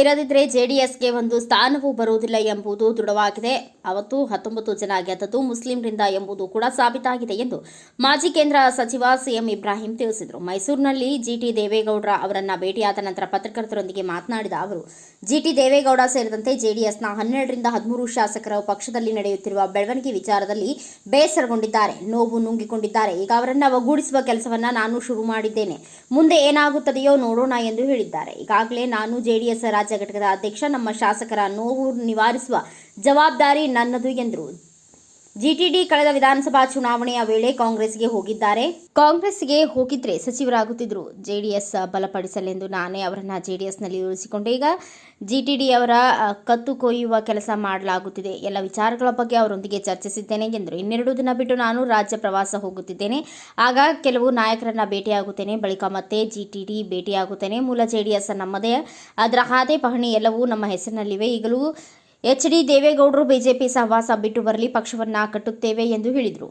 ಇರದಿದ್ರೆ ಎಸ್ಗೆ ಒಂದು ಸ್ಥಾನವೂ ಬರುವುದಿಲ್ಲ ಎಂಬುದು ದೃಢವಾಗಿದೆ. ಅವತ್ತು ಹತ್ತೊಂಬತ್ತು ಜನ ಗೆದ್ದದ್ದು ಮುಸ್ಲಿಂರಿಂದ ಎಂಬುದು ಕೂಡ ಸಾಬೀತಾಗಿದೆ ಎಂದು ಮಾಜಿ ಕೇಂದ್ರ ಸಚಿವ ಸಿಎಂ ಇಬ್ರಾಹಿಂ ತಿಳಿಸಿದರು. ಮೈಸೂರಿನಲ್ಲಿ ಜಿಟಿ ದೇವೇಗೌಡರ ಅವರನ್ನ ಭೇಟಿಯಾದ ನಂತರ ಪತ್ರಕರ್ತರೊಂದಿಗೆ ಮಾತನಾಡಿದ ಅವರು ಜಿಟಿ ದೇವೇಗೌಡ ಸೇರಿದಂತೆ ಜೆಡಿಎಸ್ನ ಹನ್ನೆರಡರಿಂದ ಹದಿಮೂರು ಶಾಸಕರ ಪಕ್ಷದಲ್ಲಿ ನಡೆಯುತ್ತಿರುವ ಬೆಳವಣಿಗೆ ವಿಚಾರದಲ್ಲಿ ಬೇಸರಗೊಂಡಿದ್ದಾರೆ, ನೋವು ನುಂಗಿಕೊಂಡಿದ್ದಾರೆ. ಈಗ ಅವರನ್ನ ಒಗ್ಗೂಡಿಸುವ ಕೆಲಸವನ್ನ ನಾನು ಶುರು ಮಾಡಿದ್ದೇನೆ. ಮುಂದೆ ಏನಾಗುತ್ತದೆಯೋ ನೋಡೋಣ ಎಂದು ಹೇಳಿದ್ದಾರೆ. ಈಗಾಗಲೇ ನಾನು ಜೆಡಿಎಸ್ ರಾಜ್ಯ ಘಟಕದ ಅಧ್ಯಕ್ಷ ನಮ್ಮ ಶಾಸಕರ ನೋವು ನಿವಾರಿಸುವ ಜವಾಬ್ದಾರಿ ನನ್ನದು ಎಂದರು. ಜಿಟಿಡಿ ಕಳೆದ ವಿಧಾನಸಭಾ ಚುನಾವಣೆಯ ವೇಳೆ ಕಾಂಗ್ರೆಸ್ಗೆ ಹೋಗಿದ್ದಾರೆ. ಕಾಂಗ್ರೆಸ್ಗೆ ಹೋಗಿದ್ರೆ ಸಚಿವರಾಗುತ್ತಿದ್ರು. ಜೆಡಿಎಸ್ ಬಲಪಡಿಸಲೆಂದು ನಾನೇ ಅವರನ್ನ ಜೆಡಿಎಸ್ನಲ್ಲಿ ಉಳಿಸಿಕೊಂಡೆ. ಈಗ ಜಿಟಿಡಿ ಅವರ ಕತ್ತು ಕೊಯ್ಯುವ ಕೆಲಸ ಮಾಡಲಾಗುತ್ತಿದೆ. ಎಲ್ಲ ವಿಚಾರಗಳ ಬಗ್ಗೆ ಅವರೊಂದಿಗೆ ಚರ್ಚಿಸಿದ್ದೇನೆ ಎಂದರು. ಇನ್ನೆರಡು ದಿನ ಬಿಟ್ಟು ನಾನು ರಾಜ್ಯ ಪ್ರವಾಸ ಹೋಗುತ್ತಿದ್ದೇನೆ. ಆಗ ಕೆಲವು ನಾಯಕರನ್ನ ಭೇಟಿಯಾಗುತ್ತೇನೆ. ಬಳಿಕ ಮತ್ತೆ ಜಿಟಿಡಿ ಭೇಟಿಯಾಗುತ್ತೇನೆ. ಮೂಲ ಜೆಡಿಎಸ್ ನಮ್ಮದೇ. ಅದರ ಹಾದೆ ಪಹಣಿ ಎಲ್ಲವೂ ನಮ್ಮ ಹೆಸರಿನಲ್ಲಿವೆ. ಈಗಲೂ ಎಚ್ ಡಿ ದೇವೇಗೌಡರು ಬಿಜೆಪಿ ಸಹವಾಸ ಬಿಟ್ಟು ಬರಲಿ ಪಕ್ಷವನ್ನ ಕಟ್ಟುತ್ತೇವೆ ಎಂದು ಹೇಳಿದರು.